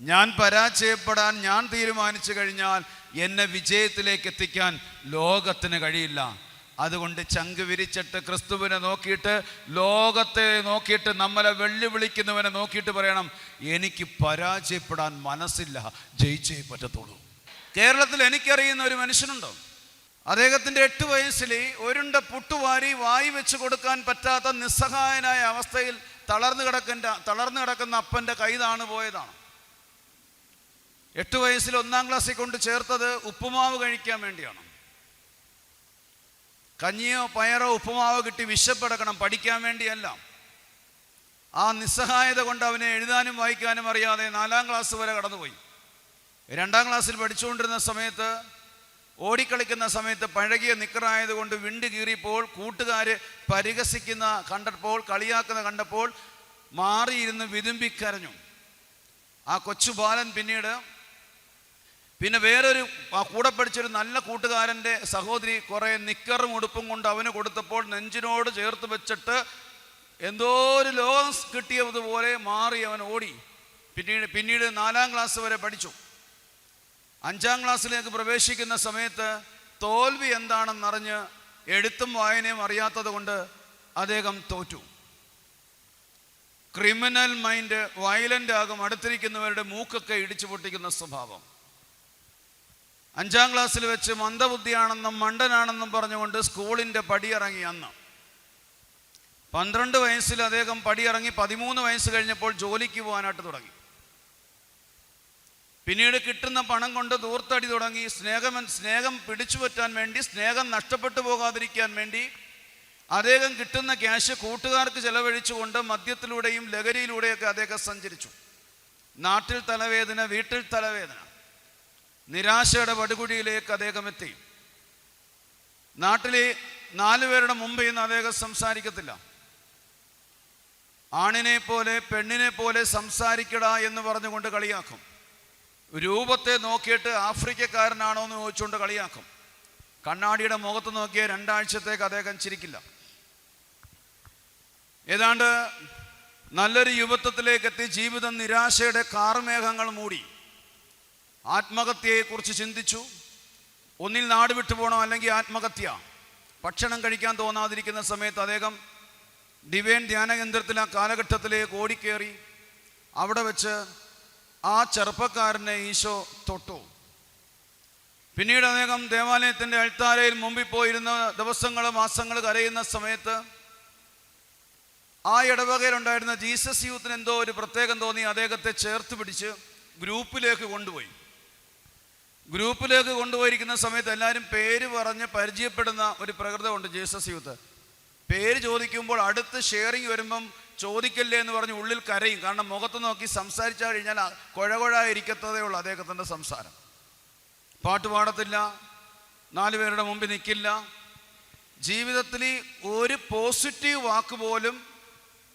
ഞാൻ പരാജയപ്പെടാൻ ഞാൻ തീരുമാനിച്ചു കഴിഞ്ഞാൽ എന്നെ വിജയത്തിലേക്ക് എത്തിക്കാൻ ലോകത്തിന് കഴിയില്ല. അതുകൊണ്ട് ചങ്ക് വിരിച്ചിട്ട് ക്രിസ്തുവിനെ നോക്കിയിട്ട് ലോകത്തെ നോക്കിയിട്ട് നമ്മളെ വെല്ലുവിളിക്കുന്നവനെ നോക്കിയിട്ട് പറയണം എനിക്ക് പരാജയപ്പെടാൻ മനസ്സില്ല ജയിച്ചേ പറ്റത്തുള്ളൂ. കേരളത്തിൽ എനിക്കറിയുന്ന ഒരു മനുഷ്യനുണ്ടോ? അദ്ദേഹത്തിന്റെ എട്ട് വയസ്സിൽ ഒരുണ്ട പുട്ടുവാരി വായി വെച്ച് കൊടുക്കാൻ പറ്റാത്ത നിസ്സഹായനായ അവസ്ഥയിൽ തളർന്നു കിടക്കുന്ന തളർന്നു കിടക്കുന്ന അപ്പന്റെ കൈതാണ് പോയതാണ്. എട്ട് വയസ്സിൽ ഒന്നാം ക്ലാസ്സിൽ കൊണ്ട് ചേർത്തത് ഉപ്പുമാവ് കഴിക്കാൻ വേണ്ടിയാണ്. കഞ്ഞിയോ പയറോ ഉപ്പുമാവോ കിട്ടി വിശപ്പെടക്കണം പഠിക്കാൻ വേണ്ടിയല്ല. ആ നിസ്സഹായത കൊണ്ട് അവനെ എഴുതാനും വായിക്കാനും അറിയാതെ നാലാം ക്ലാസ് വരെ കടന്നുപോയി. രണ്ടാം ക്ലാസ്സിൽ പഠിച്ചുകൊണ്ടിരുന്ന സമയത്ത് ഓടിക്കളിക്കുന്ന സമയത്ത് പഴകിയ നിക്കറായതുകൊണ്ട് വിണ്ട് കീറിയപ്പോൾ കൂട്ടുകാർ പരിഹസിക്കുന്ന കണ്ടപ്പോൾ കളിയാക്കുന്ന കണ്ടപ്പോൾ മാറിയിരുന്ന് വിതുമ്പിക്കരഞ്ഞു. ആ കൊച്ചു ബാലൻ പിന്നീട് പിന്നെ വേറൊരു ആ കൂടെ പഠിച്ചൊരു നല്ല കൂട്ടുകാരന്റെ സഹോദരി കുറേ നിക്കറും ഉടുപ്പും കൊണ്ട് അവന് കൊടുത്തപ്പോൾ നെഞ്ചിനോട് ചേർത്ത് വെച്ചിട്ട് എന്തോ ഒരു ലോകം കിട്ടിയതുപോലെ മാറി അവൻ ഓടി. പിന്നീട് പിന്നീട് നാലാം ക്ലാസ് വരെ പഠിച്ചു. അഞ്ചാം ക്ലാസ്സിലേക്ക് പ്രവേശിക്കുന്ന സമയത്ത് തോൽവി എന്താണെന്നറിഞ്ഞ് എഴുത്തും വായനയും അറിയാത്തത് കൊണ്ട് അദ്ദേഹം തോറ്റു. ക്രിമിനൽ മൈൻഡ് വയലന്റ് ആകും അടുത്തിരിക്കുന്നവരുടെ മൂക്കൊക്കെ ഇടിച്ചു പൊട്ടിക്കുന്ന സ്വഭാവം. അഞ്ചാം ക്ലാസ്സിൽ വെച്ച് മന്ദബുദ്ധിയാണെന്നും മണ്ടനാണെന്നും പറഞ്ഞുകൊണ്ട് സ്കൂളിന്റെ പടിയിറങ്ങി അന്ന്. പന്ത്രണ്ട് വയസ്സിൽ അദ്ദേഹം പടിയിറങ്ങി പതിമൂന്ന് വയസ്സ് കഴിഞ്ഞപ്പോൾ ജോലിക്ക് പോകാനായിട്ട് തുടങ്ങി. പിന്നീട് കിട്ടുന്ന പണം കൊണ്ട് ദൂർത്തടി തുടങ്ങി. സ്നേഹം സ്നേഹം പിടിച്ചു പറ്റാൻ വേണ്ടി സ്നേഹം നഷ്ടപ്പെട്ടു പോകാതിരിക്കാൻ വേണ്ടി അദ്ദേഹം കിട്ടുന്ന ക്യാഷ് കൂട്ടുകാർക്ക് ചെലവഴിച്ചുകൊണ്ട് മദ്യത്തിലൂടെയും ലഹരിയിലൂടെയൊക്കെ അദ്ദേഹം സഞ്ചരിച്ചു. നാട്ടിൽ തലവേദന വീട്ടിൽ തലവേദന. നിരാശയുടെ വടുകുടിയിലേക്ക് അദ്ദേഹം എത്തി. നാട്ടിലെ നാലു പേരുടെ മുമ്പിൽ നിന്ന് അദ്ദേഹം സംസാരിക്കത്തില്ല. ആണിനെ പോലെ പെണ്ണിനെ പോലെ സംസാരിക്കട എന്ന് പറഞ്ഞുകൊണ്ട് കളിയാക്കും. രൂപത്തെ നോക്കിയിട്ട് ആഫ്രിക്കക്കാരനാണോ എന്ന് ചോദിച്ചുകൊണ്ട് കളിയാക്കും. കണ്ണാടിയുടെ മുഖത്ത് നോക്കിയ രണ്ടാഴ്ചത്തേക്ക് അദ്ദേഹം ചിരിക്കില്ല. ഏതാണ്ട് നല്ലൊരു യുവത്വത്തിലേക്ക് എത്തി ജീവിതം നിരാശയുടെ കാർമേഘങ്ങൾ മൂടി. ആത്മഹത്യയെക്കുറിച്ച് ചിന്തിച്ചു. ഒന്നിൽ നാട് വിട്ടു പോകണം അല്ലെങ്കിൽ ആത്മഹത്യ? ഭക്ഷണം കഴിക്കാൻ തോന്നാതിരിക്കുന്ന സമയത്ത് അദ്ദേഹം ഡിവൈൻ ധ്യാന കേന്ദ്രത്തിൽ ആ കാലഘട്ടത്തിലേക്ക് ഓടിക്കേറി. അവിടെ വെച്ച് ആ ചെറുപ്പക്കാരനെ ഈശോ തൊട്ടു. പിന്നീട് അദ്ദേഹം ദേവാലയത്തിന്റെ അൾത്താരയിൽ മുമ്പിൽ പോയിരുന്ന ദിവസങ്ങൾ മാസങ്ങൾ കരയുന്ന സമയത്ത് ആ ഇടവകയിലുണ്ടായിരുന്ന ജീസസ് യൂത്തിന് എന്തോ ഒരു പ്രത്യേകം തോന്നി. അദ്ദേഹത്തെ ചേർത്ത് പിടിച്ച് ഗ്രൂപ്പിലേക്ക് കൊണ്ടുപോയി. ഗ്രൂപ്പിലേക്ക് കൊണ്ടുപോയിരിക്കുന്ന സമയത്ത് എല്ലാവരും പേര് പറഞ്ഞ് പരിചയപ്പെടുന്ന ഒരു പ്രകൃതമുണ്ട് ജീസസ് യൂത്ത്. പേര് ചോദിക്കുമ്പോൾ അടുത്ത് ഷെയറിങ് വരുമ്പം ചോദിക്കല്ലേ എന്ന് പറഞ്ഞ് ഉള്ളിൽ കരയും. കാരണം മുഖത്ത് നോക്കി സംസാരിച്ചാൽ കഴിഞ്ഞാൽ കുഴകുഴ ഇരിക്കത്തതേ ഉള്ളൂ അദ്ദേഹത്തിന്റെ സംസാരം. പാട്ട് പാടത്തില്ല നാല് പേരുടെ മുമ്പിൽ നിൽക്കില്ല ജീവിതത്തിൽ ഒരു പോസിറ്റീവ് വാക്ക് പോലും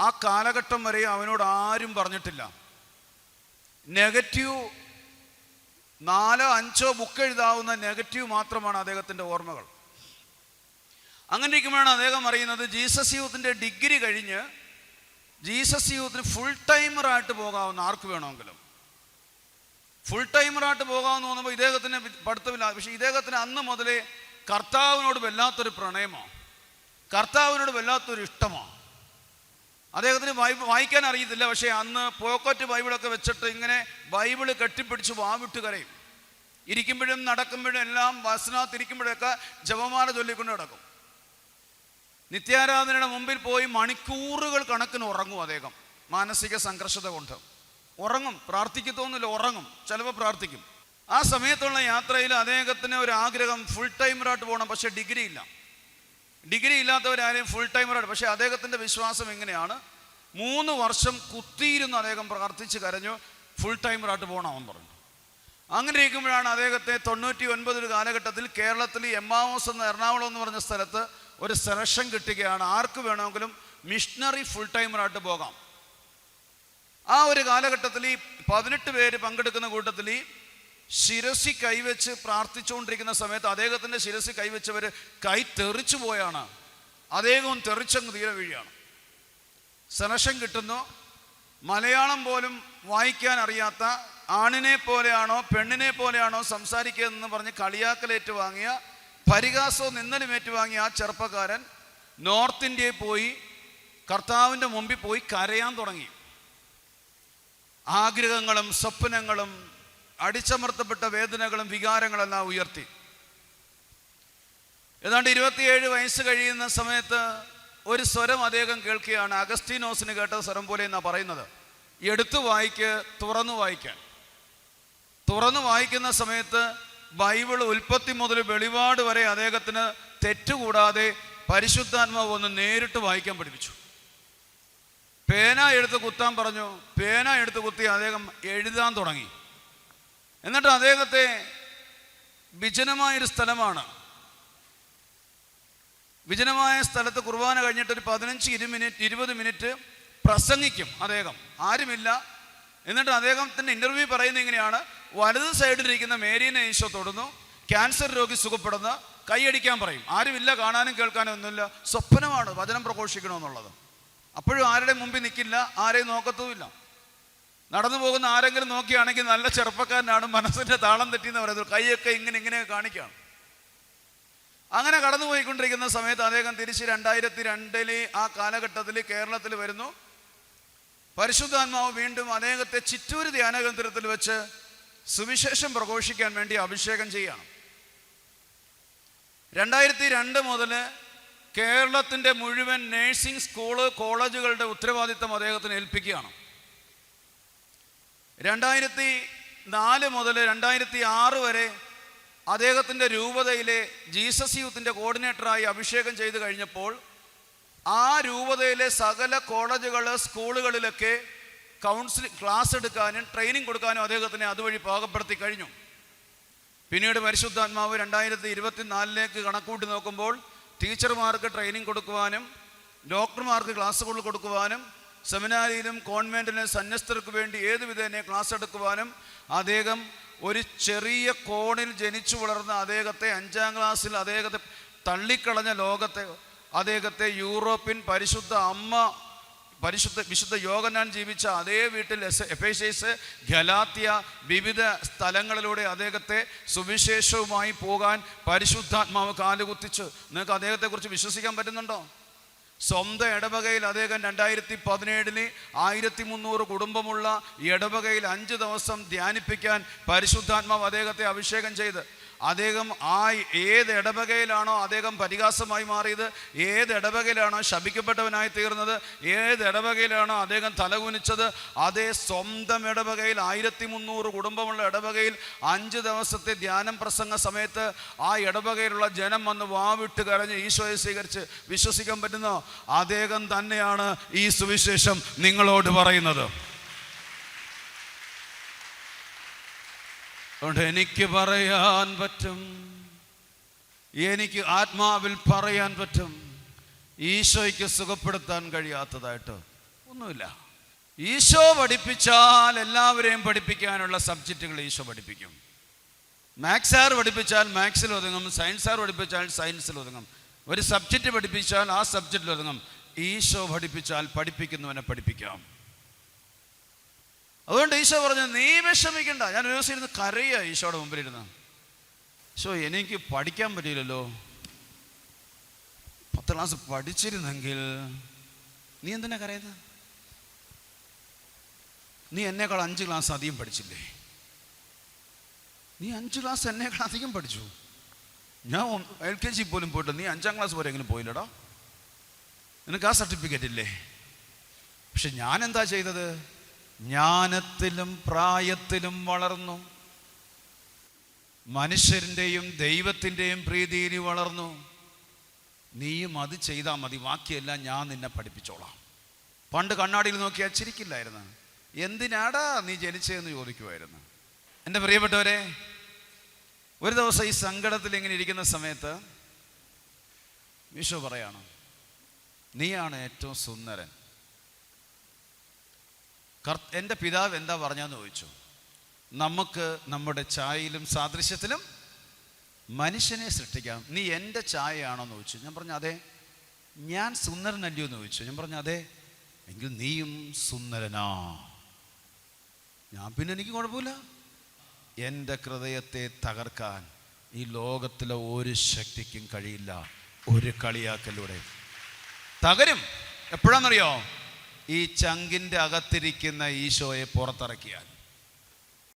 ആ കാലഘട്ടം വരെ അവനോട് ആരും പറഞ്ഞിട്ടില്ല. നെഗറ്റീവ് നാലോ അഞ്ചോ ബുക്ക് എഴുതാവുന്ന നെഗറ്റീവ് മാത്രമാണ് അദ്ദേഹത്തിന്റെ ഓർമ്മകൾ. അങ്ങനെ ഇരിക്കുമ്പോഴാണ് അദ്ദേഹം അറിയുന്നത് ജീസസ് യൂത്തിന്റെ ഡിഗ്രി കഴിഞ്ഞ് ജീസസ് യൂത്തിന് ഫുൾ ടൈമറായിട്ട് പോകാവുന്ന ആർക്ക് വേണമെങ്കിലും. ഫുൾ ടൈമറായിട്ട് പോകാമെന്ന് തോന്നുമ്പോൾ ഇദ്ദേഹത്തിന് പഠിത്തമില്ല. പക്ഷേ ഇദ്ദേഹത്തിന് അന്ന് മുതലേ കർത്താവിനോട് വല്ലാത്തൊരു പ്രണയമോ കർത്താവിനോട് വല്ലാത്തൊരു ഇഷ്ടമാണ്. അദ്ദേഹത്തിന് ബൈബിൾ വായിക്കാൻ അറിയത്തില്ല പക്ഷേ അന്ന് പോക്കറ്റ് ബൈബിളൊക്കെ വെച്ചിട്ട് ഇങ്ങനെ ബൈബിൾ കെട്ടിപ്പിടിച്ച് വാവിട്ട് കരയും. ഇരിക്കുമ്പോഴും നടക്കുമ്പോഴും എല്ലാം വസനത്തിരിക്കുമ്പോഴൊക്കെ ജപമാല ചൊല്ലിക്കൊണ്ട് നടക്കും. നിത്യാരാധനയുടെ മുമ്പിൽ പോയി മണിക്കൂറുകൾ കണക്കിന് ഉറങ്ങും അദ്ദേഹം. മാനസിക സംഘർഷത കൊണ്ട്. ഉറങ്ങും. പ്രാർത്ഥിക്കത്തോന്നില്ല ഉറങ്ങും. ചിലപ്പോൾ പ്രാർത്ഥിക്കും. ആ സമയത്തുള്ള യാത്രയിൽ അദ്ദേഹത്തിന് ഒരു ആഗ്രഹം ഫുൾ ടൈമറായിട്ട് പോകണം പക്ഷേ ഡിഗ്രി ഇല്ല ഡിഗ്രി ഇല്ലാത്തവരാരെയും ഫുൾ ടൈമറായിട്ട് പക്ഷേ അദ്ദേഹത്തിന്റെ വിശ്വാസം എങ്ങനെയാണ്? മൂന്ന് വർഷം കുത്തിയിരുന്ന് അദ്ദേഹം പ്രാർത്ഥിച്ച് കരഞ്ഞു ഫുൾ ടൈമറായിട്ട് പോകണമെന്ന് പറഞ്ഞു. അങ്ങനെ ഇരിക്കുമ്പോഴാണ് അദ്ദേഹത്തെ തൊണ്ണൂറ്റി ഒൻപത് ഒരു കാലഘട്ടത്തിൽ കേരളത്തിൽ എമ്മാവോസ് എന്ന എറണാകുളം എന്ന് പറഞ്ഞ സ്ഥലത്ത് ഒരു സെലക്ഷൻ കിട്ടുകയാണ്. ആർക്ക് വേണമെങ്കിലും മിഷണറി ഫുൾ ടൈമറായിട്ട് പോകാം. ആ ഒരു കാലഘട്ടത്തിൽ ഈ പതിനെട്ട് പേര് പങ്കെടുക്കുന്ന കൂട്ടത്തിൽ ഈ ശിരസി കൈവച്ച് പ്രാർത്ഥിച്ചുകൊണ്ടിരിക്കുന്ന സമയത്ത് അദ്ദേഹത്തിന്റെ ശിരസി കൈവച്ചവർ കൈ തെറിച്ചു പോയാണ്. അദ്ദേഹവും തെറിച്ചങ്ങ് തീരെ വീഴുകയാണ് സെലക്ഷൻ കിട്ടുന്നു. മലയാളം പോലും വായിക്കാൻ അറിയാത്ത ആണിനെ പോലെയാണോ പെണ്ണിനെ പോലെയാണോ സംസാരിക്കുന്നതെന്ന് പറഞ്ഞ് കളിയാക്കലേറ്റ് വാങ്ങിയ പരിഹാസവും നിന്നലും ഏറ്റുവാങ്ങിയ ആ ചെറുപ്പക്കാരൻ നോർത്ത് ഇന്ത്യയിൽ പോയി കർത്താവിന്റെ മുമ്പിൽ പോയി കരയാൻ തുടങ്ങി. ആഗ്രഹങ്ങളും സ്വപ്നങ്ങളും അടിച്ചമർത്തപ്പെട്ട വേദനകളും വികാരങ്ങളെല്ലാം ഉയർത്തി. ഏതാണ്ട് ഇരുപത്തിയേഴ് വയസ്സ് കഴിയുന്ന സമയത്ത് ഒരു സ്വരം അദ്ദേഹം കേൾക്കുകയാണ്. അഗസ്റ്റീനോസിന് കേട്ട സ്വരം പോലെ എന്നാണ് പറയുന്നത്. എടുത്തു വായിക്ക് തുറന്നു വായിക്കാൻ. തുറന്നു വായിക്കുന്ന സമയത്ത് ബൈബിൾ ഉൽപ്പത്തി മുതൽ വെളിപാട് വരെ അദ്ദേഹത്തിന് തെറ്റുകൂടാതെ പരിശുദ്ധാത്മാവ് ഒന്ന് നേരിട്ട് വായിക്കാൻ പഠിപ്പിച്ചു. പേന എടുത്ത് കുത്താൻ പറഞ്ഞു. പേന എടുത്ത് കുത്തി അദ്ദേഹം എഴുതാൻ തുടങ്ങി. എന്നിട്ട് അദ്ദേഹത്തെ വിജനമായൊരു സ്ഥലമാണ്. വിജനമായ സ്ഥലത്ത് കുർബാന കഴിഞ്ഞിട്ട് ഒരു പതിനഞ്ച് ഇരു മിനിറ്റ് ഇരുപത് മിനിറ്റ് പ്രസംഗിക്കും അദ്ദേഹം. ആരുമില്ല. എന്നിട്ട് അദ്ദേഹത്തിന്റെ ഇന്റർവ്യൂ പറയുന്നത് ഇങ്ങനെയാണ്. വലത് സൈഡിലിരിക്കുന്ന മേരീനെ ഈശോ തൊടുന്നു. ക്യാൻസർ രോഗി സുഖപ്പെടുന്ന. കൈയടിക്കാൻ പറയും. ആരുമില്ല കാണാനും കേൾക്കാനും ഒന്നുമില്ല. സ്വപ്നമാണ് വചനം പ്രഘോഷിക്കണമെന്നുള്ളത്. അപ്പോഴും ആരുടെ മുമ്പിൽ നിൽക്കില്ല ആരെയും നോക്കത്തുമില്ല. നടന്നു പോകുന്ന ആരെങ്കിലും നോക്കിയാണെങ്കിൽ നല്ല ചെറുപ്പക്കാരനാണ് മനസ്സിന്റെ താളം തെറ്റിയെന്ന് പറയുന്നത്. കൈയൊക്കെ ഇങ്ങനെ ഇങ്ങനെ കാണിക്കുകയാണ് അങ്ങനെ കടന്നുപോയിക്കൊണ്ടിരിക്കുന്ന സമയത്ത് അദ്ദേഹം തിരിച്ച് രണ്ടായിരത്തി രണ്ടിൽ ആ കാലഘട്ടത്തിൽ കേരളത്തിൽ വരുന്നു. പരിശുദ്ധാത്മാവ് വീണ്ടും അദ്ദേഹത്തെ ചിറ്റൂർ ധ്യാന കേന്ദ്രത്തിൽ വെച്ച് സുവിശേഷം പ്രഘോഷിക്കാൻ വേണ്ടി അഭിഷേകം ചെയ്യണം. രണ്ടായിരത്തി രണ്ട് മുതൽ കേരളത്തിന്റെ മുഴുവൻ നേഴ്സിംഗ് സ്കൂൾ കോളേജുകളുടെ ഉത്തരവാദിത്തം അദ്ദേഹത്തിന് ഏൽപ്പിക്കുകയാണ്. രണ്ടായിരത്തി നാല് മുതൽ രണ്ടായിരത്തി ആറ് വരെ അദ്ദേഹത്തിന്റെ രൂപതയിലെ ജീസസ് യൂത്തിന്റെ കോർഡിനേറ്ററായി അഭിഷേകം ചെയ്തു കഴിഞ്ഞപ്പോൾ ആ രൂപതയിലെ സകല കോളേജുകൾ സ്കൂളുകളിലൊക്കെ കൗൺസിലിംഗ് ക്ലാസ് എടുക്കാനും ട്രെയിനിങ് കൊടുക്കാനും അദ്ദേഹത്തിനെ അതുവഴി പാകപ്പെടുത്തി കഴിഞ്ഞു. പിന്നീട് പരിശുദ്ധാത്മാവ് രണ്ടായിരത്തി ഇരുപത്തിനാലിലേക്ക് കണക്കൂട്ടി നോക്കുമ്പോൾ ടീച്ചർമാർക്ക് ട്രെയിനിങ് കൊടുക്കുവാനും ഡോക്ടർമാർക്ക് ക്ലാസ്സുകൾ കൊടുക്കുവാനും സെമിനാരിയിലും കോൺവെന്റിലും സന്യസ്തർക്ക് വേണ്ടി ഏത് ക്ലാസ് എടുക്കുവാനും അദ്ദേഹം ഒരു ചെറിയ കോണിൽ ജനിച്ചു വളർന്ന അദ്ദേഹത്തെ അഞ്ചാം ക്ലാസ്സിൽ അദ്ദേഹത്തെ തള്ളിക്കളഞ്ഞ ലോകത്തെ അദ്ദേഹത്തെ യൂറോപ്യൻ പരിശുദ്ധ അമ്മ പരിശുദ്ധ വിശുദ്ധ യോഗനാൻ ജീവിച്ച അതേ വീട്ടിൽ എസ് എഫേഷ്യസ് ഗലാത്തിയ വിവിധ സ്ഥലങ്ങളിലൂടെ അദ്ദേഹത്തെ സുവിശേഷവുമായി പോകാൻ പരിശുദ്ധാത്മാവ് കാലുകുത്തിച്ച്. നിങ്ങൾക്ക് അദ്ദേഹത്തെക്കുറിച്ച് വിശ്വസിക്കാൻ പറ്റുന്നുണ്ടോ? സ്വന്തം ഇടവകയിൽ അദ്ദേഹം രണ്ടായിരത്തി പതിനേഴിന് ആയിരത്തി മുന്നൂറ് കുടുംബമുള്ള ഇടവകയിൽ അഞ്ച് ദിവസം ധ്യാനിപ്പിക്കാൻ പരിശുദ്ധാത്മാവ് അദ്ദേഹത്തെ അഭിഷേകം ചെയ്ത്. അദ്ദേഹം ആ ഏത് ഇടവകയിലാണോ അദ്ദേഹം പരിഹാസമായി മാറിയത് ഏത് ഇടവകയിലാണോ ശപിക്കപ്പെട്ടവനായി തീർന്നത് ഏത് ഇടവകയിലാണോ അദ്ദേഹം തലകുനിച്ചത് അതേ സ്വന്തം ഇടവകയിൽ ആയിരത്തി മുന്നൂറ് കുടുംബമുള്ള ഇടവകയിൽ അഞ്ച് ദിവസത്തെ ധ്യാനം പ്രസംഗ സമയത്ത് ആ ഇടവകയിലുള്ള ജനം വന്ന് വാവിട്ട് കരഞ്ഞ് ഈശോയെ സ്വീകരിച്ച് വിശ്വസിക്കാൻ പറ്റുന്നോ? അദ്ദേഹം തന്നെയാണ് ഈ സുവിശേഷം നിങ്ങളോട് പറയുന്നത്. അതുകൊണ്ട് എനിക്ക് പറയാൻ പറ്റും. എനിക്ക് ആത്മാവിൽ പറയാൻ പറ്റും. ഈശോയ്ക്ക് സുഖപ്പെടുത്താൻ കഴിയാത്തതായിട്ട് ഒന്നുമില്ല. ഈശോ പഠിപ്പിച്ചാൽ എല്ലാവരെയും പഠിപ്പിക്കാനുള്ള സബ്ജക്റ്റുകൾ ഈശോ പഠിപ്പിക്കും. മാത്സ് സാർ പഠിപ്പിച്ചാൽ മാത്സിൽ ഒതുങ്ങും. സയൻസ് സാർ പഠിപ്പിച്ചാൽ സയൻസിൽ ഒതുങ്ങും. ഒരു സബ്ജക്റ്റ് പഠിപ്പിച്ചാൽ ആ സബ്ജക്റ്റിൽ ഒതുങ്ങും. ഈശോ പഠിപ്പിച്ചാൽ പഠിപ്പിക്കുന്നവനെ പഠിപ്പിക്കാം. അതുകൊണ്ട് ഈശോ പറഞ്ഞു നീ വിഷമിക്കണ്ട. ഞാൻ ഒരു ദിവസം ഇരുന്ന് കരയുക ഈശോയുടെ മുമ്പിലിരുന്ന്. ഈശോ എനിക്ക് പഠിക്കാൻ പറ്റിയില്ലല്ലോ. പത്ത് ക്ലാസ് പഠിച്ചിരുന്നെങ്കിൽ നീ എന്തിനാ കരയുന്നത് നീ എന്നേക്കാൾ അഞ്ച് ക്ലാസ് അധികം പഠിച്ചില്ലേ? നീ അഞ്ച് ക്ലാസ് എന്നേക്കാൾ അധികം പഠിച്ചു. ഞാൻ എൽ കെ ജി പോലും പോയിട്ട് നീ അഞ്ചാം ക്ലാസ് വരെ എങ്കിലും പോയില്ലടാ. നിനക്ക് ആ സർട്ടിഫിക്കറ്റ് ഇല്ലേ? പക്ഷെ ഞാൻ എന്താ ചെയ്തത്? ജ്ഞാനത്തിലും പ്രായത്തിലും വളർന്നു. മനുഷ്യരിന്റെയും ദൈവത്തിന്റെയും പ്രീതിയിൽ വളർന്നു. നീയും അത് ചെയ്താൽ മതി. ബാക്കിയെല്ലാം ഞാൻ നിന്നെ പഠിപ്പിച്ചോളാം. പണ്ട് കണ്ണാടിയിൽ നോക്കിയാൽ ചിരിക്കില്ലായിരുന്നു? എന്തിനാടാ നീ ജനിച്ചതെന്ന് ചോദിക്കുമായിരുന്നു എന്റെ പ്രിയപ്പെട്ടവരെ ഒരു ദിവസം ഈ സങ്കടത്തിൽ ഇങ്ങനെ ഇരിക്കുന്ന സമയത്ത് വിഷു പറയാണ് നീയാണ് ഏറ്റവും സുന്ദരൻ. എന്റെ പിതാവ് എന്താ പറഞ്ഞതെന്ന് ചോദിച്ചു. നമുക്ക് നമ്മുടെ ചായയിലും സാദൃശ്യത്തിലും മനുഷ്യനെ സൃഷ്ടിക്കാം. നീ എന്റെ ചായയാണോന്ന് ചോദിച്ചു. ഞാൻ പറഞ്ഞു അതെ. ഞാൻ സുന്ദരനല്ലയോ എന്ന് ചോദിച്ചു. ഞാൻ പറഞ്ഞു അതെ. എങ്കിൽ നീയും സുന്ദരനാ. ഞാൻ പിന്നെ എനിക്ക് കുഴപ്പമില്ല. എന്റെ ഹൃദയത്തെ തകർക്കാൻ ഈ ലോകത്തിലെ ഒരു ശക്തിക്കും കഴിയില്ല. ഒരു കളിയാക്കലൂടെ തകരും. എപ്പോഴാണെന്നറിയോ? ഈ ചങ്കിന്റെ അകത്തിരിക്കുന്ന ഈശോയെ പുറത്തിറക്കിയാൽ.